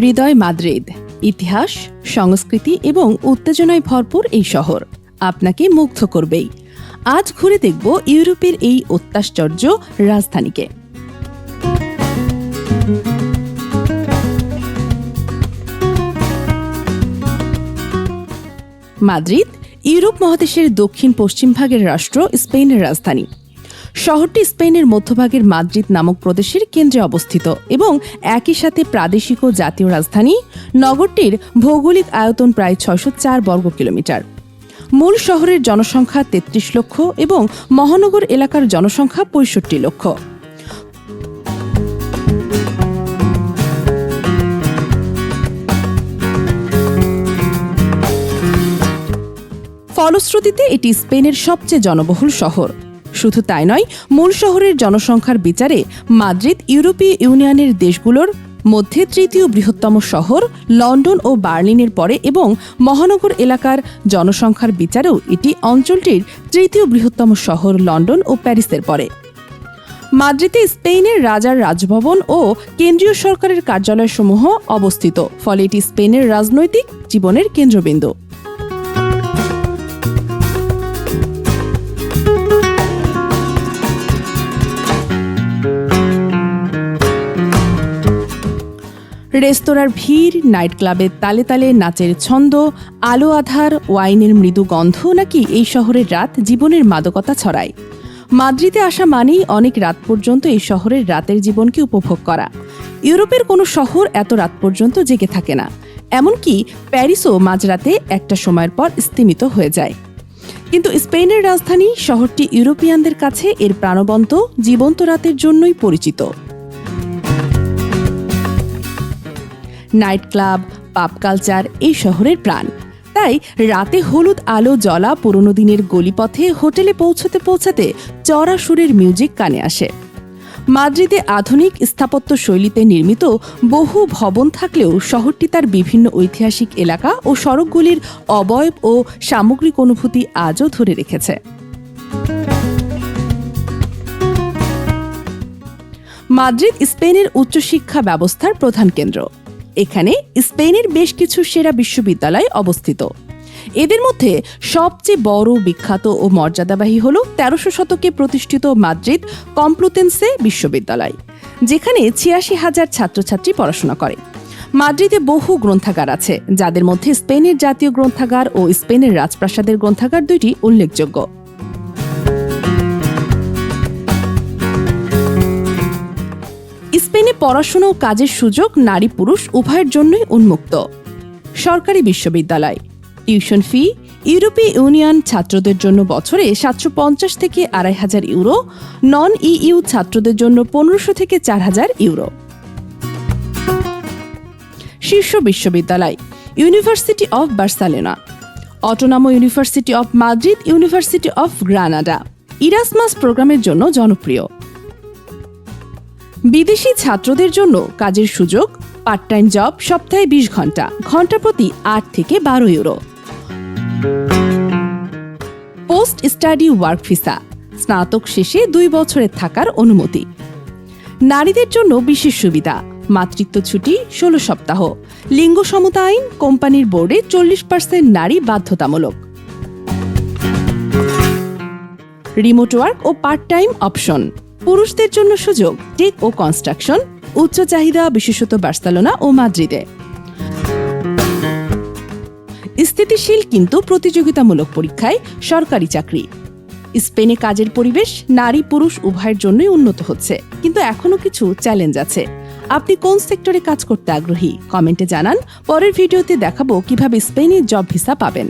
হৃদয় Madrid. ইতিহাস, সংস্কৃতি এবং উত্তেজনায় ভরপুর এই শহর। আপনাকে মুগ্ধ করবেই। আজ ঘুরে দেখব ইউরোপের এই অত্যাশ্চর্য রাজধানীকে। মাদ্রিদ, ইউরোপ মহাদেশের দক্ষিণ পশ্চিম ভাগের রাষ্ট্র স্পেনের রাজধানী। শহরটি স্পেনের মধ্যভাগের মাদ্রিদ নামক প্রদেশের কেন্দ্রে অবস্থিত এবং একই সাথে প্রাদেশিক ও জাতীয় রাজধানী। নগরটির ভৌগোলিক আয়তন প্রায় ছয়শো চার বর্গ কিলোমিটার। মূল শহরের জনসংখ্যা তেত্রিশ লক্ষ এবং মহানগর এলাকার জনসংখ্যা পঁয়ষট্টি লক্ষ। ফলশ্রুতিতে এটি স্পেনের সবচেয়ে জনবহুল শহর। শুধু তাই নয়, মূল শহরের জনসংখ্যার বিচারে মাদ্রিদ ইউরোপীয় ইউনিয়নের দেশগুলোর মধ্যে তৃতীয় বৃহত্তম শহর লন্ডন ও বার্লিনের পরে এবং মহানগর এলাকার জনসংখ্যার বিচারেও এটি অঞ্চলটির তৃতীয় বৃহত্তম শহর লন্ডন ও প্যারিসের পরে। মাদ্রিদে স্পেনের রাজার রাজভবন ও কেন্দ্রীয় সরকারের কার্যালয়সমূহ অবস্থিত, ফলে এটি স্পেনের রাজনৈতিক জীবনের কেন্দ্রবিন্দু। রেস্তোরাঁর ভিড় নাইট ক্লাবের তালে তালে নাচের ছন্দ, আলো আধার, ওয়াইনের মৃদু গন্ধ নাকি এই শহরের রাত জীবনের মাদকতা ছড়ায়। মাদ্রিদে আসা মানেই অনেক রাত পর্যন্ত এই শহরের রাতের জীবনকে উপভোগ করা। ইউরোপের কোনো শহর এত রাত পর্যন্ত জেগে থাকে না। এমনকি প্যারিসও মাঝরাতে একটা সময়ের পর স্তিমিত হয়ে যায়। কিন্তু স্পেনের রাজধানী শহরটি ইউরোপিয়ানদের কাছে এর প্রাণবন্ত, জীবন্ত রাতের জন্যই পরিচিত। নাইট ক্লাব পাব কালচার এই শহরের প্রাণ। তাই রাতে হলুদ আলো জ্বলা পুরনো দিনের গলিপথে হোটেলে পৌঁছতে পৌঁছাতে চড়া সুরের মিউজিক কানে আসে। মাদ্রিদে আধুনিক স্থাপত্য শৈলীতে নির্মিত বহু ভবন থাকলেও শহরটি তার বিভিন্ন ঐতিহাসিক এলাকা ও সড়কগুলির অবয়ব ও সামগ্রিক অনুভূতি আজও ধরে রেখেছে। মাদ্রিদ, স্পেনের উচ্চশিক্ষা ব্যবস্থার প্রধান কেন্দ্র। এখানে স্পেনের বেশ কিছু সেরা বিশ্ববিদ্যালয় অবস্থিত। এদের মধ্যে সবচেয়ে বড়, বিখ্যাত ও মর্যাদাবাহী হল তেরোশো শতকে প্রতিষ্ঠিত মাদ্রিদ কমপ্লুতেন্সে বিশ্ববিদ্যালয়, যেখানে ছিয়াশি হাজার ছাত্রছাত্রী পড়াশোনা করে। মাদ্রিদে বহু গ্রন্থাগার আছে, যাদের মধ্যে স্পেনের জাতীয় গ্রন্থাগার ও স্পেনের রাজপ্রাসাদের গ্রন্থাগার দুইটি উল্লেখযোগ্য। পড়াশোনা ও কাজের সুযোগ নারী পুরুষ উভয়ের জন্যই উন্মুক্ত। সরকারি বিশ্ববিদ্যালয়। টিউশন ফি ইউরোপীয় ইউনিয়ন ছাত্রদের জন্য বছরে সাতশো পঞ্চাশ থেকে আড়াই হাজার ইউরো নন ইইউ ছাত্রদের জন্য পনেরোশো থেকে চার হাজার ইউরো। শীর্ষ বিশ্ববিদ্যালয়, university of Barcelona. Autonomous university of Madrid, university of Granada. Erasmus প্রোগ্রামের জন্য জনপ্রিয়। বিদেশি ছাত্রদের জন্য কাজের সুযোগ পার্ট টাইম জব সপ্তাহে বিশ ঘণ্টা ঘণ্টা প্রতি আট থেকে বারো euro post study work visa স্নাতক শেষে দুই বছরের থাকার অনুমতি। নারীদের জন্য বিশেষ সুবিধা, মাতৃত্ব ছুটি ষোলো সপ্তাহ, লিঙ্গ সমতা আইন কোম্পানির বোর্ডে চল্লিশ পার্সেন্ট নারী বাধ্যতামূলক। রিমোট ওয়ার্ক ও পার্ট টাইম অপশন পুরুষদের জন্য সুযোগ টেক ও কনস্ট্রাকশন উচ্চ চাহিদা বিশেষত বার্সেলোনা ও মাদ্রিদে। স্থিতিশীল কিন্তু প্রতিযোগিতামূলক পরীক্ষায় সরকারি চাকরি। স্পেনে কাজের পরিবেশ নারী পুরুষ উভয়ের জন্যই উন্নত হচ্ছে, কিন্তু এখনও কিছু চ্যালেঞ্জ আছে। আপনি কোন সেক্টরে কাজ করতে আগ্রহী? কমেন্টে জানান। পরের ভিডিওতে দেখাবো কীভাবে স্পেনে জব ভিসা পাবেন।